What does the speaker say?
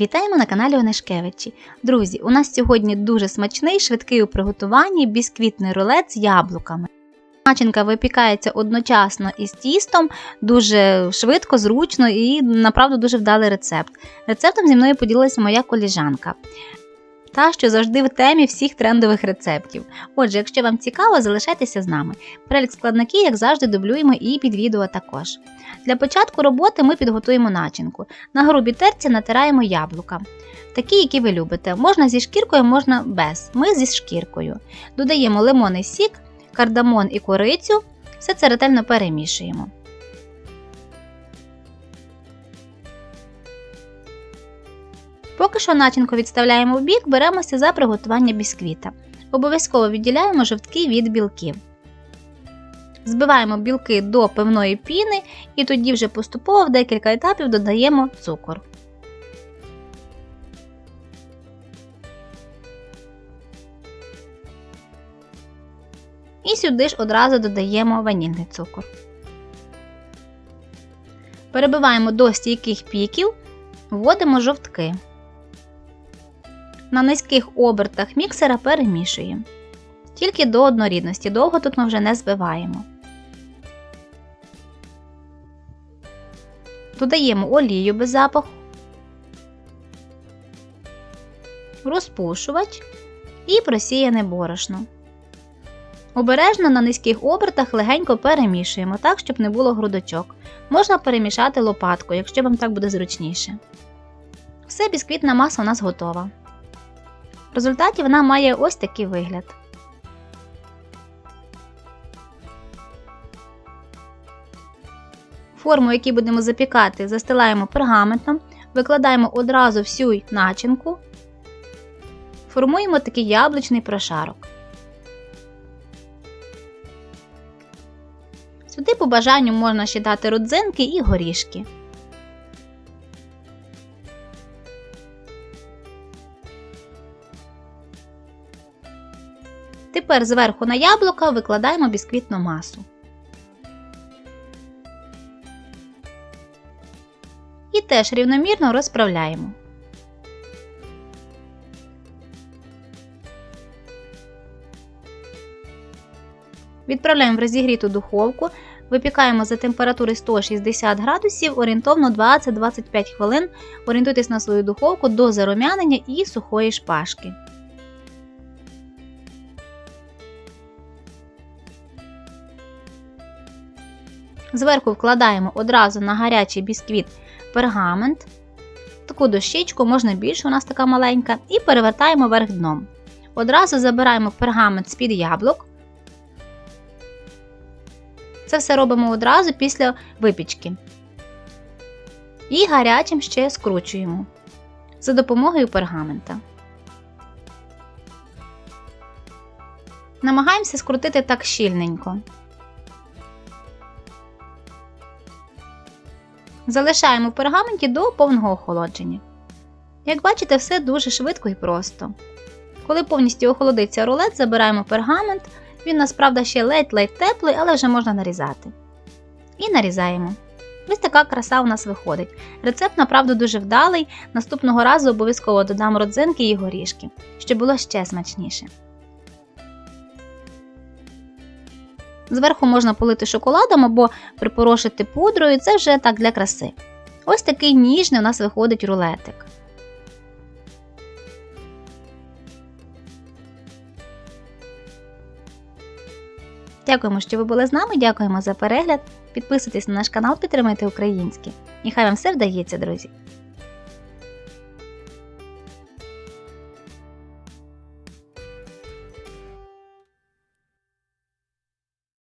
Вітаємо на каналі Онешкевичі. Друзі, у нас сьогодні дуже смачний, швидкий у приготуванні бісквітний рулет з яблуками. Начинка випікається одночасно із тістом, дуже швидко, зручно і направду дуже вдалий рецепт. Рецептом зі мною поділилася моя коліжанка. Та, що завжди в темі всіх трендових рецептів. Отже, якщо вам цікаво, залишайтеся з нами. Перелік складників, як завжди, дублюємо і під відео також. Для початку роботи ми підготуємо начинку. На грубій терці натираємо яблука. Такі, які ви любите. Можна зі шкіркою, можна без. Ми зі шкіркою. Додаємо лимонний сік, кардамон і корицю. Все це ретельно перемішуємо. Поки що начинку відставляємо в бік, беремося за приготування бісквіта. Обов'язково відділяємо жовтки від білків. Збиваємо білки до пивної піни і тоді вже поступово в декілька етапів додаємо цукор. І сюди ж одразу додаємо ванільний цукор. Перебиваємо до стійких піків, вводимо жовтки. На низьких обертах міксера перемішуємо. Тільки до однорідності, довго тут ми вже не збиваємо. Додаємо олію без запаху, розпушувач і просіяне борошно. Обережно на низьких обертах легенько перемішуємо так, щоб не було грудочок. Можна перемішати лопаткою, якщо вам так буде зручніше. Все, бісквітна маса у нас готова. В результаті вона має ось такий вигляд. Форму, яку будемо запікати, застилаємо пергаментом, викладаємо одразу всю начинку, формуємо такий яблучний прошарок. Сюди по бажанню можна ще дати родзинки і горішки. Тепер зверху на яблука викладаємо бісквітну масу. І теж рівномірно розправляємо. Відправляємо в розігріту духовку, випікаємо за температури 160 градусів орієнтовно 20-25 хвилин. Орієнтуйтесь на свою духовку до зарум'янення і сухої шпажки. Зверху вкладаємо одразу на гарячий бісквіт пергамент, таку дощечку, можна більше, у нас така маленька, і перевертаємо вверх дном. Одразу забираємо пергамент з-під яблук. Це все робимо одразу після випічки. І гарячим ще скручуємо за допомогою пергамента. Намагаємося скрутити так щільненько. Залишаємо в пергаменті до повного охолодження. Як бачите, все дуже швидко і просто. Коли повністю охолодиться рулет, забираємо пергамент, він насправді ще ледь-ледь теплий, але вже можна нарізати. І нарізаємо. Ось така краса у нас виходить. Рецепт, направду, дуже вдалий. Наступного разу обов'язково додам родзинки і горішки, щоб було ще смачніше. Зверху можна полити шоколадом або припорошити пудрою, це вже так для краси. Ось такий ніжний у нас виходить рулетик. Дякуємо, що ви були з нами. Дякуємо за перегляд. Підписуйтесь на наш канал, підтримайте українське. Нехай вам все вдається, друзі!